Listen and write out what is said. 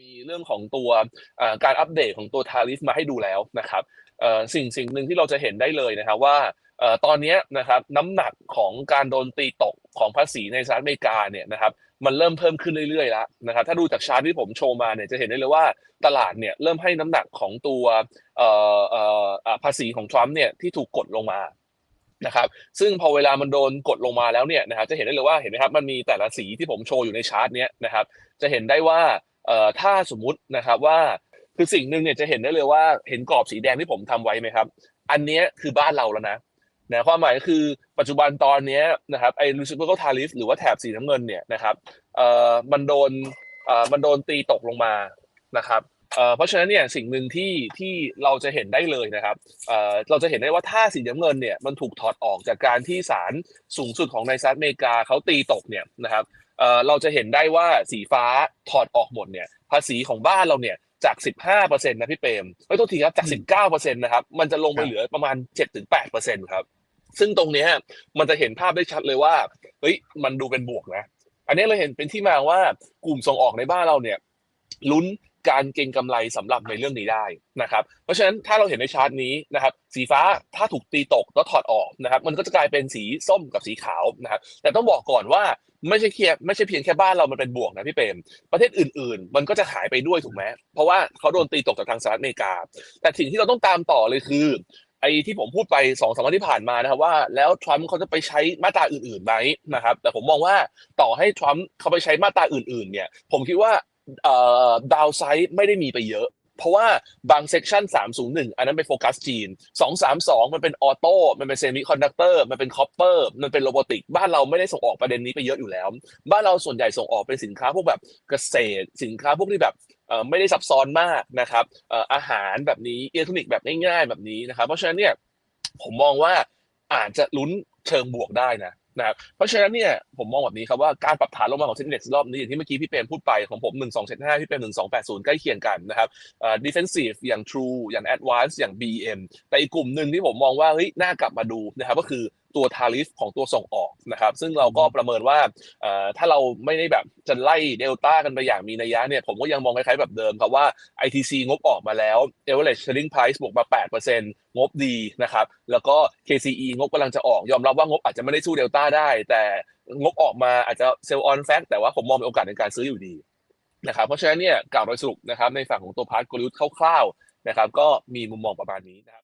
มีเรื่องของตัวการอัปเดตของตัวทาริฟมาให้ดูแล้วนะครับสิ่งสิ่งหนึ่งที่เราจะเห็นได้เลยนะครับว่าตอนนี้นะครับน้ำหนักของการโดนตีตกของภาษีในสหรัฐอเมริกาเนี่ยนะครับมันเริ่มเพิ่มขึ้นเรื่อยๆแล้วนะครับถ้าดูจากชาร์ตที่ผมโชว์มาเนี่ยจะเห็นได้เลยว่าตลาดเนี่ยเริ่มให้น้ำหนักของตัวภาษีของทรัมป์เนี่ยที่ถูกกดลงมานะครับซึ่งพอเวลามันโดนกดลงมาแล้วเนี่ยนะครับจะเห็นได้เลยว่าเห็นไหมครับมันมีแต่ละสีที่ผมโชว์อยู่ในชาร์ตเนี้ยนะครับจะเห็นได้ว่า เอ่อถ้าสมมุตินะครับว่าคือสิ่งหนึ่งเนี่ยจะเห็นได้เลยว่าเห็นกรอบสีแดงที่ผมทำไว้ไหมครับ อันนี้คือบ้านเราแล้วนะนะความหมายก็คือปัจจุบันตอนนี้นะครับไอ้ reciprocal tariff หรือว่าแถบสีน้ำเงินเนี่ยนะครับเอ่อมันโดนเอ่อมันโดนตีตกลงมานะครับเอ่อเพราะฉะนั้นเนี่ยสิ่งหนึ่งที่ที่เราจะเห็นได้เลยนะครับเอ่อเราจะเห็นได้ว่าถ้าสีน้ำเงินเนี่ยมันถูกถอดออกจากการที่ศาลสูงสุดของในสหรัฐอเมริกาเขาตีตกเนี่ยนะครับ เอ่อเราจะเห็นได้ว่าสีฟ้าถอดออกหมดเนี่ยภาษีของบ้านเราเนี่ยจาก 15%นะพี่เปรมไม่ต้องทีครับจาก 19%นะครับมันจะลงไปเหลือประมาณ 7-8%ครับซึ่งตรงเนี้ยมันจะเห็นภาพได้ชัดเลยว่าเฮ้ยมันดูเป็นบวกนะ อันนี้เราเห็นเป็นที่มาว่ากลุ่มส่งออกในบ้านเราเนี่ยลุ้น การเก็งกำไรสำหรับในเรื่องนี้ได้นะครับ เพราะฉะนั้นถ้าเราเห็นในชาร์ตนี้นะครับ สีฟ้าถ้าถูกตีตกแล้วถอดออกนะครับ มันก็จะกลายเป็นสีส้มกับสีขาวนะครับ แต่ต้องบอกก่อนว่าไม่ใช่เพียงไม่ใช่เพียงแค่บ้านเรามันเป็นบวกนะพี่เปรมประเทศอื่นๆ มันก็จะหายไปด้วยถูกไหมเพราะว่าเขาโดนตีตกจากทางสหรัฐอเมริกา แต่สิ่งที่เราต้องตามต่อเลยคือไอ้ที่ผมพูดไปสองสามวันที่ผ่านมานะครับว่าแล้วทรัมป์เขาจะไปใช้มาตราอื่นๆไหมนะครับแต่ผมมองว่าต่อให้ทรัมป์เขาไปใช้มาตราอื่นๆเนี่ยผมคิดว่าเอ่อ ดาวไซด์ไม่ได้มีไปเยอะ เพราะว่าบางเซกชัน301 อันนั้นเป็นโฟกัสจีน 232 มันเป็นออโต้ มันเป็นเซมิคอนดักเตอร์ มันเป็นคอปเปอร์ มันเป็นโรบอติก บ้านเราไม่ได้ส่งออกประเด็นนี้ไปเยอะอยู่แล้ว บ้านเราส่วนใหญ่ส่งออกเป็นสินค้าพวกแบบเกษตร สินค้าพวกที่แบบไม่ได้ซับซ้อนมากนะครับอาหารแบบนี้อิเล็กทรอนิกส์แบบง่ายๆแบบนี้นะครับ เพราะฉะนั้นเนี่ยผมมองว่าอาจจะลุ้นเชิงบวกได้นะ นะครับเพราะฉะนั้นเนี่ยผมมองแบบนี้ครับว่าการปรับฐานลงมาของเซ็นดี x รอบนี้อย่างที่เมื่อกี้พี่เปรมพูดไปของผม1275พี่เปรม1280 ใกล้เคียงกันนะครับเอ่อ defensive อย่าง True อย่าง Advance อย่าง BM แต่อีกกลุ่มหนึ่งที่ผมมองว่าเฮ้ยน่ากลับมาดูนะครับก็คือ ตัว tariff ของตัวส่งออกนะครับ ซึ่งเราก็ประเมินว่าถ้าเราไม่ได้แบบจะไล่เดลต้ากันไปอย่างมีนัยยะเนี่ยผมก็ยังมองคล้ายๆแบบเดิมครับว่า ITC งบออกมาแล้ว average selling price บวกมา 8%งบดีนะครับ แล้วก็ KCE งบกำลังจะออกยอมรับว่างบอาจจะไม่ได้สู้เดลต้าได้ แต่งบออกมาอาจจะเซลล์ออนแฟกแต่ว่าผมมองเป็นโอกาสในการซื้ออยู่ดีนะครับเพราะฉะนั้นเนี่ยกล่าวโดยสรุปนะครับในฝั่งของตัวพาร์ทกลยุทธ์คร่าวๆนะครับก็มีมุมมองประมาณนี้นะครับ